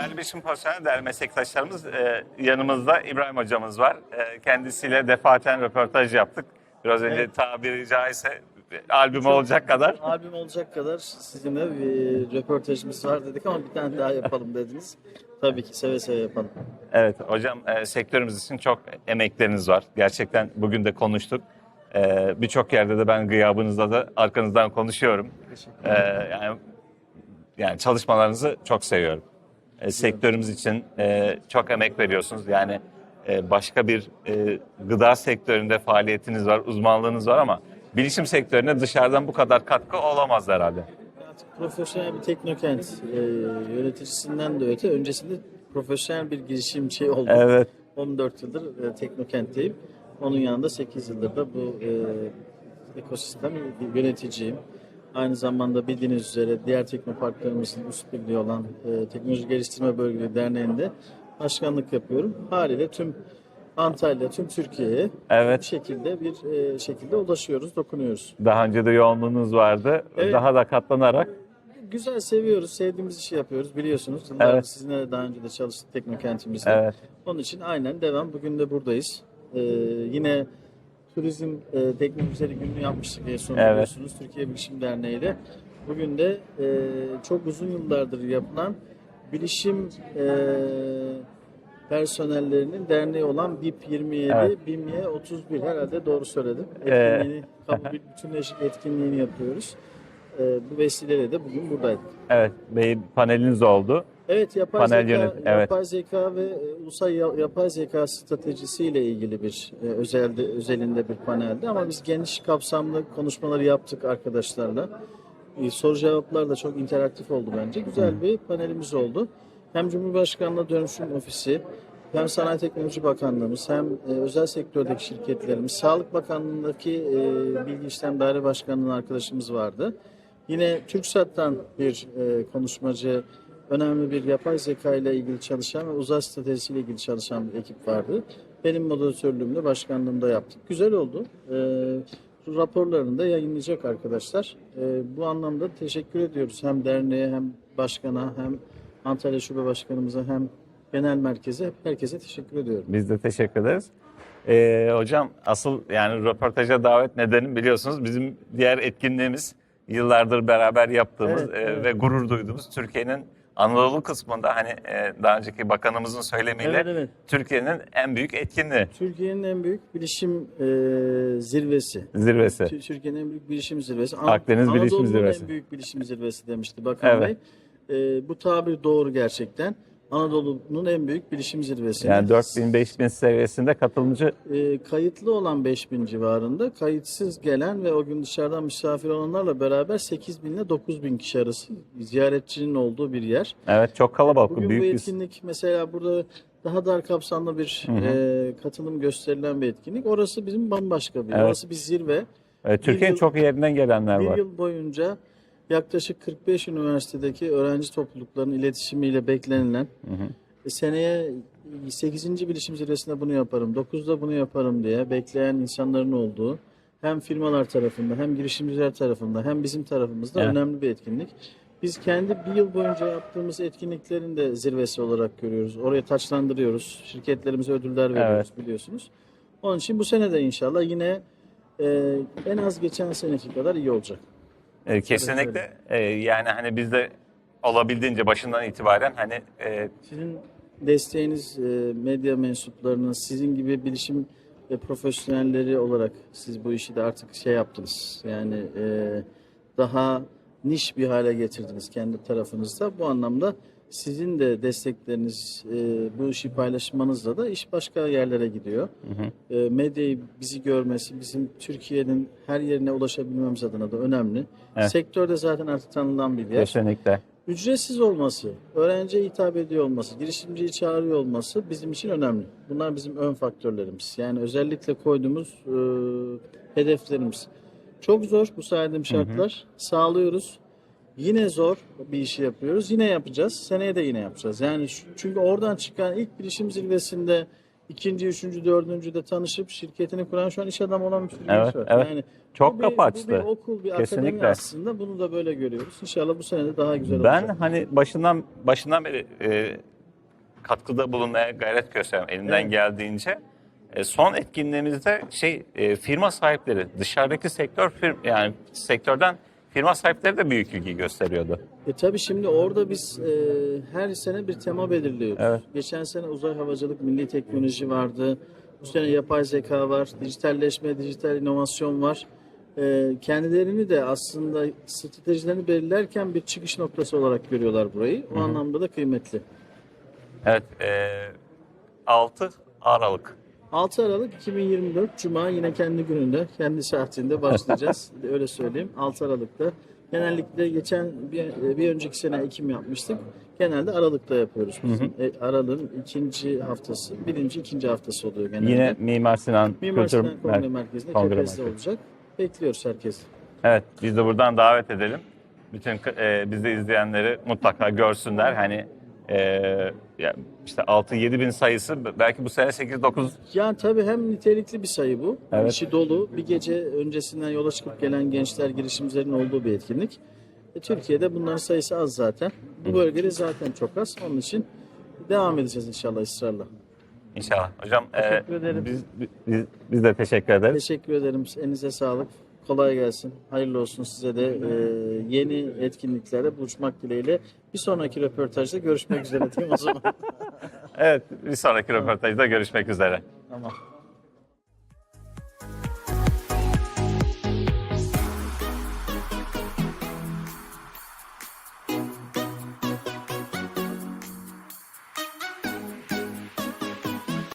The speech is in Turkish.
Değerli bilişim profesyonel, değerli meslektaşlarımız e, yanımızda İbrahim hocamız var. E, kendisiyle defaten röportaj yaptık. Biraz önce Evet. tabiri caizse albüm olacak kadar. Albüm olacak kadar sizinle bir röportajımız var dedik ama bir tane daha yapalım dediniz. Tabii ki seve seve yapalım. Evet hocam e, sektörümüz için çok emekleriniz var. Gerçekten bugün de konuştuk. E, Birçok yerde de ben gıyabınızda da arkanızdan konuşuyorum. Teşekkür E, yani, yani çalışmalarınızı çok seviyorum. E, sektörümüz için e, çok emek veriyorsunuz. Yani e, başka bir e, gıda sektöründe faaliyetiniz var, uzmanlığınız var ama bilişim sektörüne dışarıdan bu kadar katkı olamaz herhalde. Artık profesyonel bir teknokent e, yöneticisinden de öte öncesinde profesyonel bir girişimci oldum. Evet. 14 yıldır e, teknokentteyim. Onun yanında 8 yıldır da bu e, ekosistem yöneticiyim. Aynı zamanda bildiğiniz üzere diğer teknoparklarımızın üst birliği olan e, Teknoloji Geliştirme Bölgeleri Derneği'nde başkanlık yapıyorum. Haliyle tüm Antalya, tüm Türkiye'ye bir Evet. şekilde bir e, şekilde ulaşıyoruz, dokunuyoruz. Daha önce de yoğunluğunuz vardı. Evet. Daha da katlanarak. Güzel seviyoruz, sevdiğimiz işi yapıyoruz biliyorsunuz. Yıllardır Evet. sizinle de daha önce de çalıştık teknokentimizde. Evet. Onun için aynen devam. Bugün de buradayız. Ee, yine Turizm e, Teknolojileri Günü'nü yapmıştık en son Evet. Türkiye Bilişim Derneği ile. Bugün de e, çok uzun yıllardır yapılan bilişim e, personellerinin derneği olan BIP 27, Evet. BİMYE 31 herhalde doğru söyledim. Ee, Etkinliğini, kabul bütünleşik etkinliğini yapıyoruz. E, bu vesileyle de bugün buradaydık. Evet. Paneliniz oldu. Evet, yapay Panel zeka, yönet- evet. yapay zeka ve e, ulusal ya- yapay zeka stratejisiyle ilgili bir e, özelde özelinde bir paneldi ama biz geniş kapsamlı konuşmaları yaptık arkadaşlarla. E, soru cevaplar da çok interaktif oldu bence. Güzel bir panelimiz oldu. Hem Cumhurbaşkanlığı Dönüşüm Ofisi, hem Sanayi Teknoloji Bakanlığımız, hem e, özel sektördeki şirketlerimiz, Sağlık Bakanlığı'ndaki e, Bilgi İşlem Daire Başkanlığı'nın arkadaşımız vardı. Yine TürkSat'tan bir e, konuşmacı, önemli bir yapay zeka ile ilgili çalışan ve uzay stratejisiyle ilgili çalışan bir ekip vardı. Benim moderatörlüğümde, başkanlığımda yaptık. Güzel oldu. E, raporlarını da yayınlayacak arkadaşlar. E, bu anlamda teşekkür ediyoruz hem derneğe hem başkana hem Antalya Şube Başkanımıza hem genel merkeze herkese teşekkür ediyorum. Biz de teşekkür ederiz. Ee, hocam asıl yani röportaja davet nedenim biliyorsunuz bizim diğer etkinliğimiz yıllardır beraber yaptığımız Evet, e, evet. ve gurur duyduğumuz Türkiye'nin Anadolu kısmında hani e, daha önceki bakanımızın söylemiyle Evet evet. Türkiye'nin en büyük etkinliği Türkiye'nin en büyük bilişim e, zirvesi. zirvesi. Tü- Türkiye'nin en büyük bilişim zirvesi. Akdeniz Bilişim Anadolu'nun Zirvesi. en büyük bilişim zirvesi demişti Bakan Evet. Bey. Ee, bu tabir doğru gerçekten. Anadolu'nun en büyük bilişim zirvesi. Yani 4000-5000 seviyesinde katılımcı Ee, kayıtlı olan 5000 civarında, kayıtsız gelen ve o gün dışarıdan misafir olanlarla beraber 8000 ile 9000 kişi arası ziyaretçinin olduğu bir yer. evet çok kalabalık Bugün büyük bu bir etkinlik mesela burada daha dar kapsamlı bir Hı hı. e, katılım gösterilen bir etkinlik. Orası bizim bambaşka bir. Evet. Orası bir zirve. Evet, Türkiye'nin çok yerinden gelenler Bir var. yıl boyunca yaklaşık 45 üniversitedeki öğrenci topluluklarının iletişimiyle beklenilen Hı hı. e, seneye 8. bilişim zirvesinde bunu yaparım, 9'da bunu yaparım diye bekleyen insanların olduğu hem firmalar tarafında hem girişimciler tarafında hem bizim tarafımızda Evet. önemli bir etkinlik. Biz kendi bir yıl boyunca yaptığımız etkinliklerin de zirvesi olarak görüyoruz. Oraya taçlandırıyoruz. Şirketlerimize ödüller veriyoruz biliyorsunuz. Onun için bu sene de inşallah yine e, en az geçen seneki kadar iyi olacak. E, kesinlikle e, yani hani biz de olabildiğince başından itibaren hani e, Sizin desteğiniz, e, medya mensuplarının, sizin gibi bilişim ve profesyonelleri olarak siz bu işi de artık şey yaptınız. Yani e, daha niş bir hale getirdiniz kendi tarafınızda. Bu anlamda sizin de destekleriniz, e, bu işi paylaşmanızla da iş başka yerlere gidiyor. E, medyayı bizi görmesi, bizim Türkiye'nin her yerine ulaşabilmemiz adına da önemli. Evet. Sektörde zaten artık tanınan bir yer. kesinlikle Ücretsiz olması, öğrenciye hitap ediyor olması, girişimciyi çağırıyor olması bizim için önemli. Bunlar bizim ön faktörlerimiz. Yani özellikle koyduğumuz e, hedeflerimiz. Çok zor bu saydığım şartlar. Sağlıyoruz. Yine zor bir işi yapıyoruz. Yine yapacağız. Seneye de yine yapacağız. Yani şu- çünkü oradan çıkan ilk bilişim zirvesinde ikinci, üçüncü, dördüncü de tanışıp şirketini kuran şu an iş adamı olan bir sürü Evet, genç var. evet. Yani Çok bu bir- kapı Bu açtı. bir okul, bir akademi Kesinlikle. aslında. Bunu da böyle görüyoruz. İnşallah bu sene de daha güzel Ben olacak. hani başından başından beri e, katkıda bulunmaya gayret gösteriyorum elimden Evet. geldiğince. E, son etkinliğimizde şey e, firma sahipleri dışarıdaki sektör firm, yani sektörden firma sahipleri de büyük ilgi gösteriyordu. E tabii şimdi orada biz e, her sene bir tema belirliyoruz. Evet. Geçen sene uzay havacılık, milli teknoloji vardı. Bu sene yapay zeka var, dijitalleşme, dijital inovasyon var. E, kendilerini de aslında stratejilerini belirlerken bir çıkış noktası olarak görüyorlar burayı. O anlamda da kıymetli. Evet, e, 6 Aralık. 6 Aralık 2024 Cuma yine kendi gününde, kendi saatinde başlayacağız. Öyle söyleyeyim. 6 Aralık'ta. Genellikle geçen bir, bir önceki sene Ekim yapmıştık. Genelde Aralık'ta yapıyoruz. biz. E, Aralık'ın ikinci haftası, birinci, ikinci haftası oluyor genelde. Yine Mimar Sinan Mimar Kültür Sinan Kongre Mer- Merkezi'nde Kongre Kepez'de Merkezi. olacak. Bekliyoruz herkesi. Evet, biz de buradan davet edelim. Bütün e, bizi izleyenleri mutlaka görsünler. Hani e, ya işte 6-7 bin sayısı belki bu sene 8-9 Yani tabii hem nitelikli bir sayı bu. Evet. İçi dolu. Bir gece öncesinden yola çıkıp gelen gençler girişimcilerin olduğu bir etkinlik. E, Türkiye'de bunların sayısı az zaten. Bu bölgede zaten çok az. Onun için devam edeceğiz inşallah ısrarla. inşallah. Hocam e, Teşekkür ederim. biz, biz, biz de teşekkür ederiz. Teşekkür ederim. Elinize sağlık. Kolay gelsin. Hayırlı olsun size de. Ee, yeni etkinliklerde buluşmak dileğiyle. Bir sonraki röportajda görüşmek üzere diyeyim o zaman. Evet, bir sonraki röportajda görüşmek üzere. Tamam.